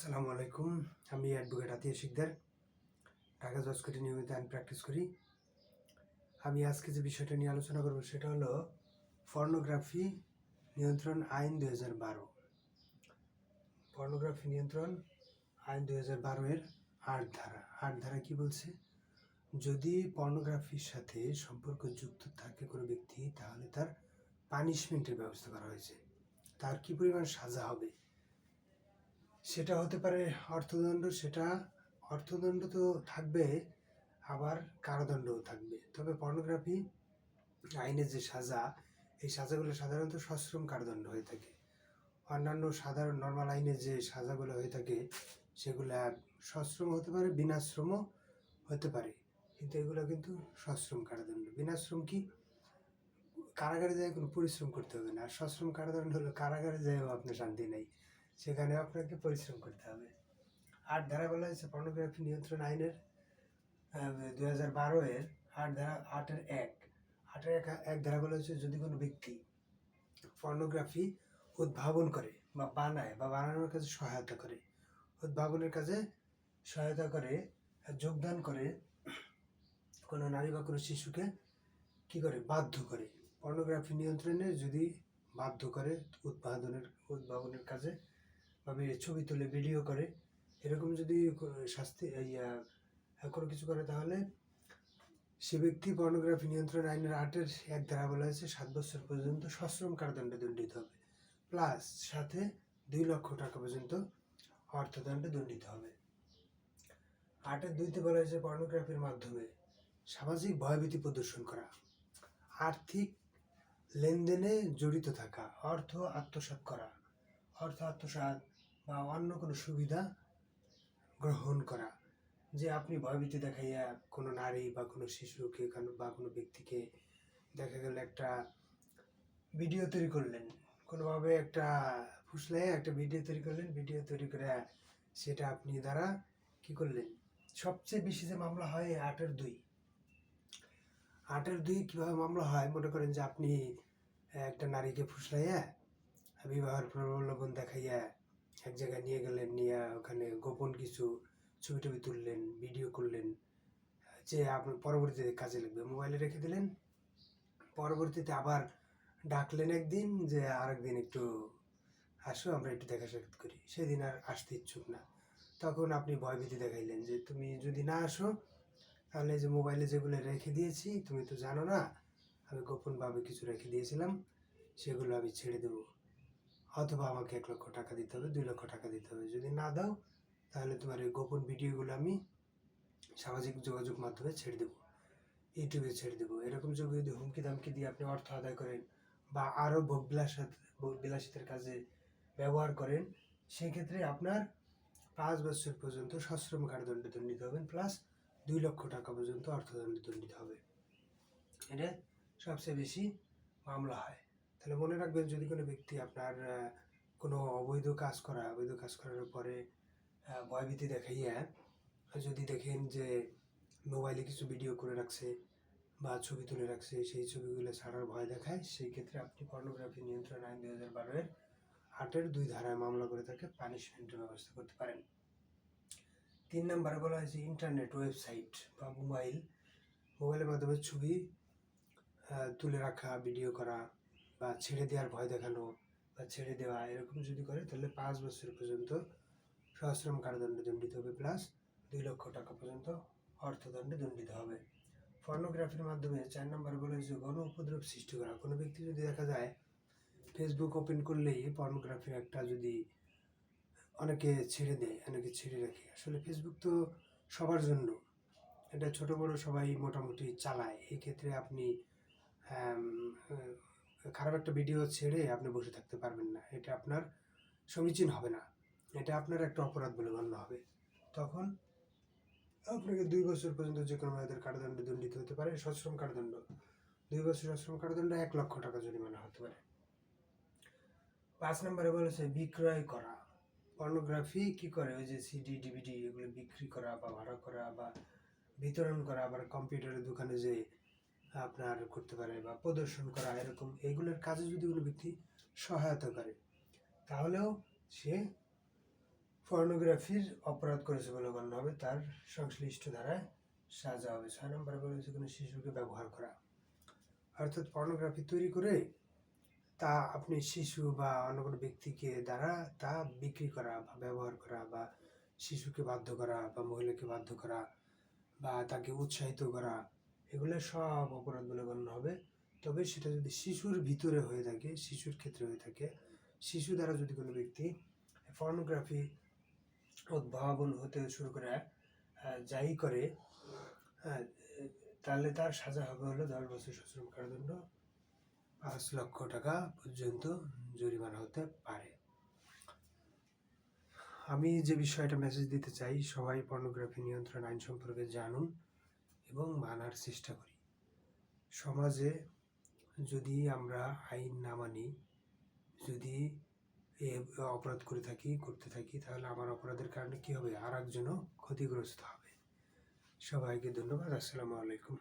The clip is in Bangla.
আসসালামু আলাইকুম। আমি অ্যাডভোকেট আতিয়া শিকদার। ঢাকা জজ কোর্টে নিয়মিত আইন প্র্যাকটিস করি। আমি আজকে যে বিষয়টা নিয়ে আলোচনা করব সেটা হলো পর্নোগ্রাফি নিয়ন্ত্রণ আইন দু হাজার বারো। পর্নোগ্রাফি নিয়ন্ত্রণ আইন দু হাজার বারো এর আট ধারা। আট ধারা কি বলছে? যদি পর্নোগ্রাফির সাথে সম্পর্ক যুক্ত থাকে কোনো ব্যক্তি, তাহলে তার পানিশমেন্টের ব্যবস্থা করা হয়েছে। তার কি পরিমাণ সাজা হবে? সেটা হতে পারে অর্থদণ্ড, সেটা অর্থদণ্ড তো থাকবে, আবার কারাদণ্ডও থাকবে। তবে পর্নোগ্রাফি আইনের যে সাজা, এই সাজাগুলো সাধারণত সশ্রম কারাদণ্ড হয়ে থাকে। অন্যান্য সাধারণ নর্মাল আইনের যে সাজাগুলো হয়ে থাকে, সেগুলো সশ্রম হতে পারে, বিনাশ্রমও হতে পারে। কিন্তু এগুলো কিন্তু সশ্রম কারাদণ্ড। বিনাশ্রম কি? কারাগারে যায় কোনো পরিশ্রম করতে হবে না। আর সশ্রম কারাদণ্ড হলো কারাগারে যায়ও আপনার শান্তি নেই। সেখানে আপনাকে পরিশ্রম করতে হবে। আট ধারা বলা হয়েছে পর্নোগ্রাফি নিয়ন্ত্রণ আইনের দু হাজার বারো এর আট ধারা, আটের এক। আটের এক এক ধারা বলা হয়েছে যদি কোনো ব্যক্তি পর্নোগ্রাফি উদ্ভাবন করে বা বানায় বা বানানোর কাজে সহায়তা করে, উদ্ভাবনের কাজে সহায়তা করে, যোগদান করে, কোনো নারী বা কোনো শিশুকে কি করে? বাধ্য করে। পর্নোগ্রাফি নিয়ন্ত্রণে যদি বাধ্য করে উৎপাদনের, উদ্ভাবনের কাজে বা ছবি তুলে ভিডিও করে। এরকম যদি শাস্তি আহ, কোনো কিছু করে তাহলে সে ব্যক্তি পর্নোগ্রাফি নিয়ন্ত্রণ আইনের আটের এক ধারা বলা হয়েছে সাত বছর পর্যন্ত সশ্রম কারাদণ্ডে দণ্ডিত হবে। প্লাস সাথে দুই লক্ষ টাকা পর্যন্ত অর্থদণ্ডে দণ্ডিত হবে। আটের দুইতে বলা হয়েছে পর্নোগ্রাফির মাধ্যমে সামাজিক ভয়ভীতি প্রদর্শন করা আর্থিক লেনদেনে জড়িত থাকা অর্থ আত্মসাৎ করা অর্থ আত্মসাৎ বা অন্য কোনো সুবিধা গ্রহণ করা। যে আপনি ভয়ভীতি দেখাইয়া কোনো নারী বা কোনো শিশুকে বা কোনো ব্যক্তিকে দেখা গেল একটা ভিডিও তৈরি করলেন। কোনোভাবে একটা ফুসলে একটা ভিডিও তৈরি করলেন, ভিডিও তৈরি করে সেটা আপনি দ্বারা কি করলেন? সবচেয়ে বেশি যে মামলা হয় আটের দুই। আটের দুই কীভাবে মামলা হয়? মনে করেন যে আপনি একটা নারীকে ফুসলাইয়া বিবাহের প্রলোভন দেখাইয়া জায়গায় নিয়ে গেলেন, নিয়ে ওখানে গোপন কিছু ছবি টবি তুললেন ভিডিও করলেন, যে আপনার পরবর্তীতে কাজে লাগবে। মোবাইলে রেখে দিলেন। পরবর্তীতে আবার ডাকলেন একদিন যে আরেকদিন একটু আসো, আমরা একটু দেখা সাক্ষাৎ করি। সেদিন আর আসতে ইচ্ছুক না। তখন আপনি ভয়ভীতি দেখাইলেন যে, তুমি যদি না আসো, তাহলে যে মোবাইলে যেগুলো রেখে দিয়েছি, তুমি তো জানো না, আমি গোপনভাবে কিছু রেখে দিয়েছিলাম, সেগুলো আমি ছেড়ে দেবো। অথবা আমাকে এক লক্ষ টাকা দিতে হবে, দুই লক্ষ টাকা দিতে হবে। যদি না দাও, তাহলে তোমার এই গোপন ভিডিওগুলো আমি সামাজিক যোগাযোগ মাধ্যমে ছেড়ে দেবো। ইউটিউবে ছেড়ে দেবো। এরকম যদি হুমকি দামকি দিয়ে আপনি অর্থ আদায় করেন বা আরও ভোগবিলাসাত বিলাসিতার কাজে ব্যবহার করেন, সেক্ষেত্রে আপনার পাঁচ বছর পর্যন্ত সশ্রম কারাদণ্ডে দণ্ডিত হবেন প্লাস দুই লক্ষ টাকা পর্যন্ত অর্থদণ্ডে দণ্ডিত হবে। এটা সবচেয়ে বেশি মামলা হয়। তাহলে মনে রাখবেন যদি কোনো ব্যক্তি আপনার কোনো অবৈধ কাজ করা, অবৈধ কাজ করার পরে ভয়ভীতি দেখাইয়া, যদি দেখেন যে মোবাইলে কিছু ভিডিও করে রাখছে বা ছবি তুলে রাখছে, সেই ছবিগুলো ছাড়ার ভয় দেখায়, সেই ক্ষেত্রে আপনি পর্নোগ্রাফি নিয়ন্ত্রণ আইন দুই হাজার বারোয়ের আটের দুই ধারায় মামলা করে তাকে পানিশমেন্টের ব্যবস্থা করতে পারেন। তিন নম্বরে বলা হয়েছে ইন্টারনেট ওয়েবসাইট বা মোবাইল মোবাইলের মাধ্যমে ছবি তুলে রাখা ভিডিও করা বা ছেড়ে দেওয়ার ভয় দেখানো বা ছেড়ে দেওয়া, এরকম যদি করে, তাহলে পাঁচ বছর পর্যন্ত সশ্রম কারাদণ্ডে দণ্ডিত হবে প্লাস দুই লক্ষ টাকা পর্যন্ত অর্থদণ্ডে দণ্ডিত হবে। পর্নোগ্রাফির মাধ্যমে চার নম্বর বলে যে গণ উপদ্রব সৃষ্টি করা। কোনো ব্যক্তি যদি দেখা যায় ফেসবুক ওপেন করলেই পর্নোগ্রাফির একটা যদি অনেকে ছেড়ে দেয়, অনেকে ছেড়ে রাখে। আসলে ফেসবুক তো সবার জন্য। এটা ছোট, বড় সবাই মোটামুটি চালায়। এই ক্ষেত্রে আপনি খারাপ একটা ভিডিও ছেড়ে আপনি বসে থাকতে পারবেন না। এটা আপনার সমীচীন হবে না। এটা আপনার একটা অপরাধ বলে গণ্য হবে। তখন আপনাকে দুই বছর পর্যন্ত যে কোনো মেয়াদের কারাদণ্ডে দণ্ডিত হতে পারে, সশ্রম কারাদণ্ড। দুই বছর সশ্রম কারাদণ্ড এক লক্ষ টাকা জরিমানা হতে পারে। পাঁচ নম্বরে বলেছে বিক্রয় করা। পর্নোগ্রাফি কি করে? ওই যে সিডি ডিভিডি এগুলো বিক্রি করা বা ভাড়া করা বা বিতরণ করা, আবার কম্পিউটারের দোকানে যে আপনার করতে পারে বা প্রদর্শন করা, এরকম এগুলোর কাজে যদি কোনো ব্যক্তি সহায়তা করে, তাহলেও সে পর্নোগ্রাফির অপরাধ করেছে বলে গণ্য হবে, তার সংশ্লিষ্ট ধারায় সাজা হবে। ছয় নম্বরে বলেছে কোনো শিশুকে ব্যবহার করা। অর্থাৎ পর্নোগ্রাফি তৈরি করে তা আপনি শিশু বা অন্য কোনো ব্যক্তিকে দ্বারা তা বিক্রি করা বা ব্যবহার করা বা শিশুকে বাধ্য করা বা মহিলাকে বাধ্য করা বা তাকে উৎসাহিত করা এগুলো সব অপরাধ বলে গণ্য হবে। তবে সেটা যদি শিশুর ভিতরে হয়ে থাকে, শিশুর ক্ষেত্রে হয়ে থাকে, শিশু দ্বারা যদি কোনো ব্যক্তি পর্নোগ্রাফি উদ্ভাবন হতে শুরু করে যাই করে তাহলে তার সাজা হবে হলো দশ বছর সশ্রম কারাদণ্ড, পাঁচ লক্ষ টাকা পর্যন্ত জরিমানা হতে পারে। আমি যে বিষয়টা মেসেজ দিতে চাই, সবাই পর্নোগ্রাফি নিয়ন্ত্রণ আইন সম্পর্কে জানুন। এবং মানার চেষ্টা করি। সমাজে যদি আমরা আইন না মানি, যদি অপরাধ করে থাকি, করতে থাকি, তাহলে আমার অপরাধের কারণে কি হবে? আর একজনও ক্ষতিগ্রস্ত হবে। সবাইকে ধন্যবাদ। আসসালামু আলাইকুম।